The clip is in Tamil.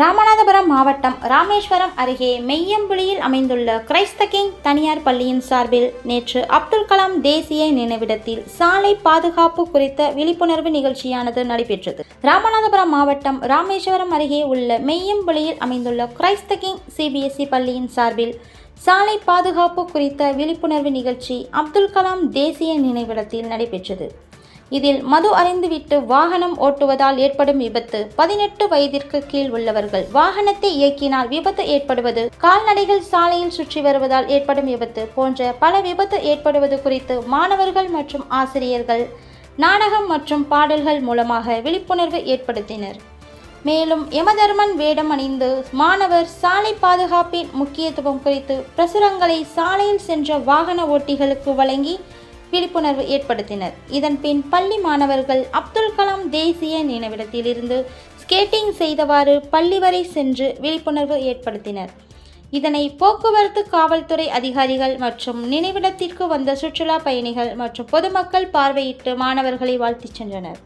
ராமநாதபுரம் மாவட்டம் ராமேஸ்வரம் அருகே மெய்யம்புலியில் அமைந்துள்ள கிரைஸ்த கிங் தனியார் பள்ளியின் சார்பில் நேற்று அப்துல் கலாம் தேசிய நினைவிடத்தில் சாலை பாதுகாப்பு குறித்த விழிப்புணர்வு நிகழ்ச்சியானது நடைபெற்றது. ராமநாதபுரம் மாவட்டம் ராமேஸ்வரம் அருகே உள்ள மெய்யம்புலியில் அமைந்துள்ள கிரைஸ்த கிங் சிபிஎஸ்இ பள்ளியின் சார்பில் சாலை பாதுகாப்பு குறித்த விழிப்புணர்வு நிகழ்ச்சி அப்துல் கலாம் தேசிய நினைவிடத்தில் நடைபெற்றது. இதில் மது அறிந்துவிட்டு வாகனம் ஓட்டுவதால் ஏற்படும் விபத்து. பதினெட்டு வயதிற்கு கீழ் உள்ளவர்கள் வாகனத்தை இயக்கினால் விபத்து ஏற்படுவது கால்நடைகள் சாலையில் சுற்றி வருவதால் ஏற்படும் விபத்து போன்ற பல விபத்து ஏற்படுவது குறித்து மாணவர்கள் மற்றும் ஆசிரியர்கள் நாடகம் மற்றும் பாடல்கள் மூலமாக விழிப்புணர்வு ஏற்படுத்தினர். மேலும் யமதர்மன் வேடம் அணிந்து மாணவர் சாலை பாதுகாப்பின் முக்கியத்துவம் குறித்து பிரசுரங்களை சாலையில் சென்ற வாகன ஓட்டிகளுக்கு வழங்கி விழிப்புணர்வு ஏற்படுத்தினர். இதன் பின் பள்ளி மாணவர்கள் அப்துல் கலாம் தேசிய நினைவிடத்திலிருந்து ஸ்கேட்டிங் செய்தவாறு பள்ளி வரை சென்று விழிப்புணர்வு ஏற்படுத்தினர். இதனை போக்குவரத்து காவல்துறை அதிகாரிகள் மற்றும் நினைவிடத்திற்கு வந்த சுற்றுலா பயணிகள் மற்றும் பொதுமக்கள் பார்வையிட்டு மாணவர்களை வாழ்த்திச் சென்றனர்.